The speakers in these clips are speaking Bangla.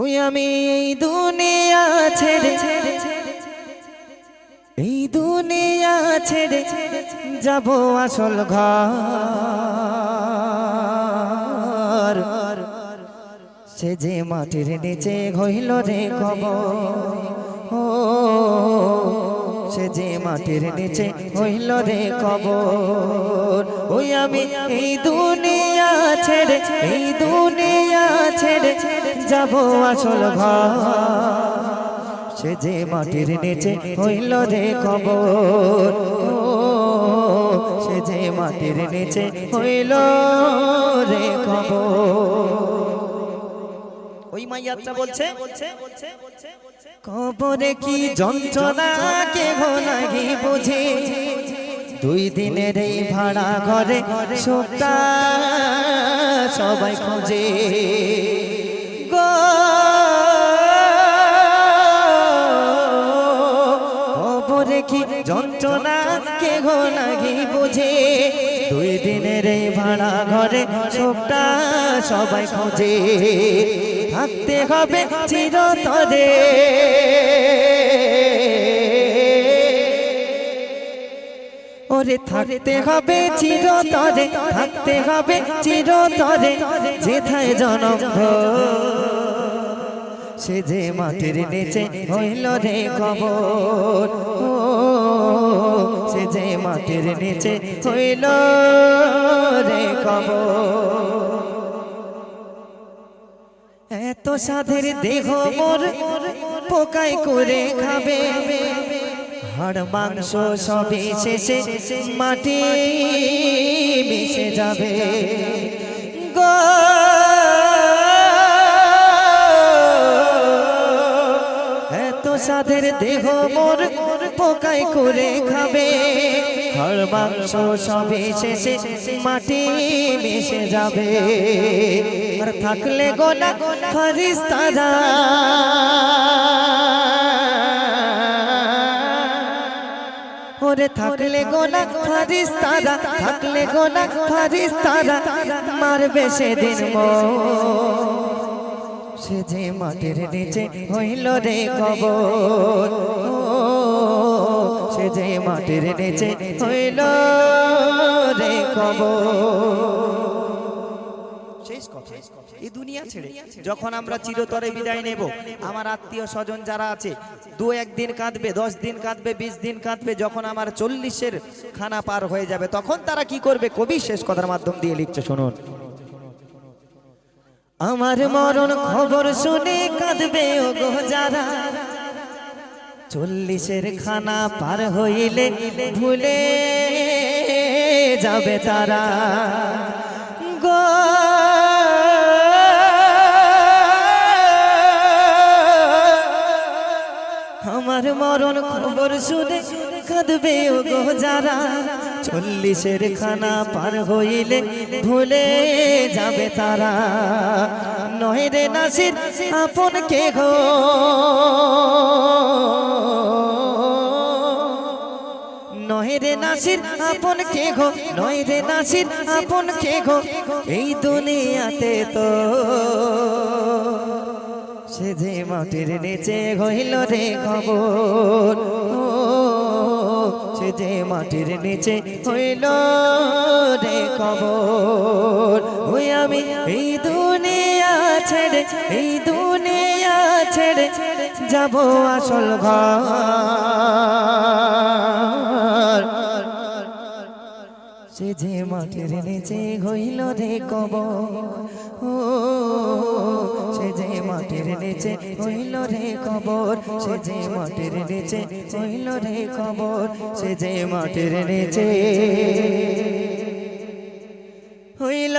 ওই আমি এই দুনিয়া ছেড়ে, এই দুনিয়া ছেড়ে যাব আসল ঘর। সে যে মাটির নিচে হইল রে কব ও, সে যে মাটির নিচে হইল রে কব ওই আমি এই দুনিয়া ছেড়ে, এই দুনিয়া ছেড়ে যাব আসল ঘর। সে যে মাটির নিচে হইল রে কবর। সে যে মাটির নিচে হইল রে কবর। ওই মাইয়াটা বলছে, কবরে কি যন্ত্রণা কে ঘনাগি বুঝে? দুই দিনের এই ভাড়া ঘরে সবাই খোঁজে। কি যন্ত্রণা কে ঘনাগি বুঝে। দুই দিনের এই ভাড়া ঘরে সবটা সবাই খোঁজে। থাকতে হবে চিরতরে। ওরে থাকতে হবে চিরতরে, থাকতে হবে চিরতরে, যেথায় জনম সে যে মাটির নিচে হইল রে খবর ও সে যে মাটির নিচে হইল রে খবর এত সাধের দেহ মোর পোকাই করে খাবে। হাড় মাংস সবে শেষে মাটি মিশে যাবে। গো সাধের দেহ মোর পোকাই করে খাবে। হাড় মাংস সবে শেষে মাটি মিশে যাবে। আর থাকলে গোনা ফারিস্তারা ওরে থাকলে গোনা ফারিস্তারা থাকলে গোনা ফারিস্তারা মারবে সেদিন মো সে যে মাটির নিচে হইল রে কবর। সে যে মাটির নিচে হইল রে কবর। শেষ কথা। এই দুনিয়া ছেড়ে যখন আমরা চিরতরে বিদায় নেব আমার আত্মীয় স্বজন যারা আছে দু একদিন কাঁদবে দশ দিন কাঁদবে বিশ দিন কাঁদবে যখন আমার চল্লিশের খানা পার হয়ে যাবে তখন তারা কি করবে? কবি শেষ কথার মাধ্যম দিয়ে লিখছে শুনুন। আমার মরণ খবর শুনে কাঁদবে ও গো যারা। চল্লিশের খানা পার হইলে ভুলে যাবে তারা। গো আমার মরণ খবর শুনে কাঁদবে গো যারা। চল্লিশের খানা পার হইলে ভুলে যাবে তারা। নয় রে নাসির, আপন কে গো? নয় রে নাসির, আপন কে গো? নয় রে নাসির, আপন কে গো? এই দুনিয়াতে তো সে যে মাটির নিচে হইল রে খবর। সে যে মাটির নিচে হইল রে খবর। ওই আমি এই দুনিয়া ছেড়ে, এই দুনিয়া ছেড়ে যাব আসল ঘর। সে যে মাটির নিচে হইল রে কব ও সে যে মাটির নিচে হইল রে কবর। সে যে মাটির নিচে হইল রে কবর। সে যে মাটির নিচে হইল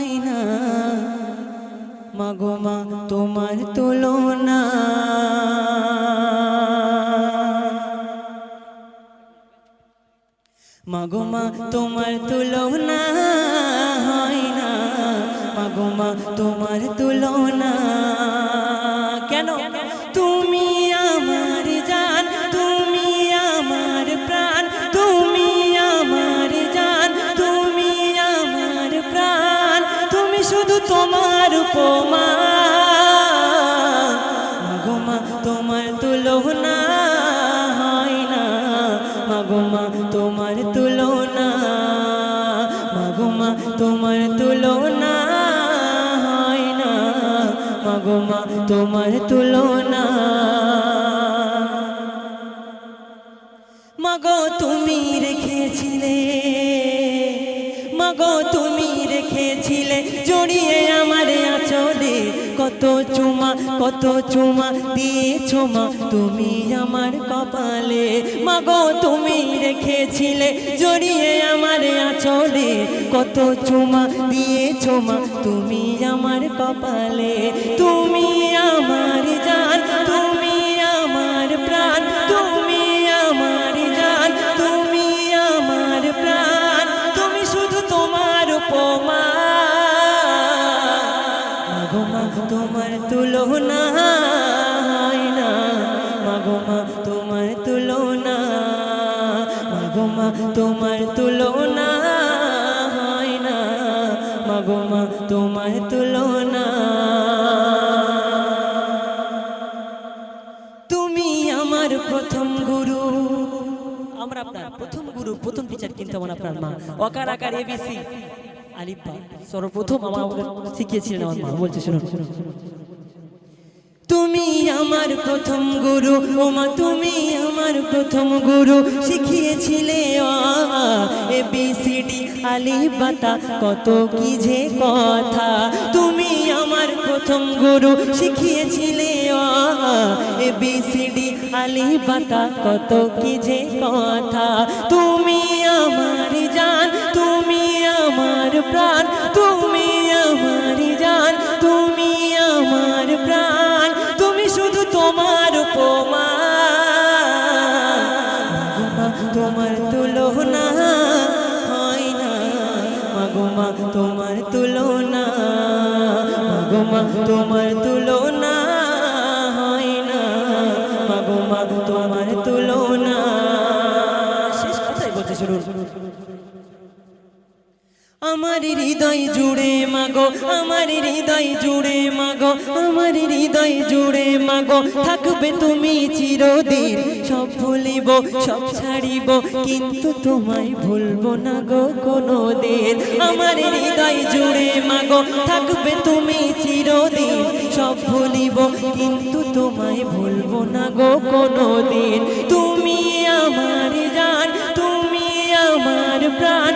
হয় না। মাগো মা তোমার তুলনা। মাগো মা তোমার তুলনা। তোমার তুলনা। মাগো তুমি রেখেছিলে। মাগো তুমি রেখেছিলে জড়িয়ে আমার কত চুমা কত চুমা দিয়েছ মা। তুমি আমার কপালে, মাগো তুমি রেখেছিলে, জড়িয়ে আমার আচলে। কত চুমা দিয়েছ মা, তুমি আমার কপালে, তুমি আমার জান মাগো মা, তোমার তুলনা না। মাগো মা, তোমার তুলনা, মাগো মা, তোমার তুলনা হয় না। মাগো মা, তোমার তুলনা। তুমি আমার প্রথম গুরু। আমরা আপনার প্রথম গুরু, প্রথম টিচার কিন্তু আমার আপনার মা। অকার আকার এবিসি সর্বপ্রথম আমার শিখিয়েছিলেন আমার মা। বলছে শুনুন। তুমি আমার প্রথম গুরু ওমা তুমি আমার প্রথম গুরু শিখিয়েছিলে এ বি সি ডি আলিবাতা কত কি যে কথা। তুমি আমার প্রথম গুরু শিখিয়েছিলে এ বি সি ডি আলি বাতা কত কি যে কথা। তুমি আমার মাগো মা তোমার তুলনা হয় না। মাগো মা তোমার তুলনা। শেষ কথাই বলছে শুনুন। আমার হৃদয় জুড়ে মাগো, আমার হৃদয় জুড়ে মাগো, আমার হৃদয় জুড়ে মাগো। থাকবে তুমি চিরদিন সব ভুলিব, সব ছাড়িব, কিন্তু তোমায় ভুলবো না গো কোনো দিন আমার হৃদয় জুড়ে মাগো, থাকবে তুমি চিরদিন সব ভুলিব, কিন্তু তোমায় ভুলবো না গো কোনো দিন তুমি আমার জান, তুমি আমার প্রাণ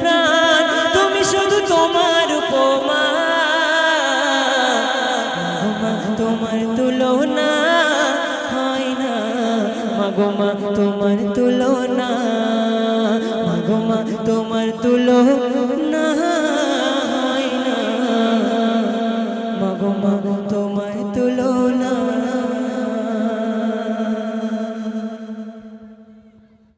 প্রাণ, তুমি শুধু তোমার উপমা। তোমার তুলনা হয় না। মাগো মা, তোমার তুলনা। মাগো মা, তোমার তুলনা হয় না। মাগো মা, তোমার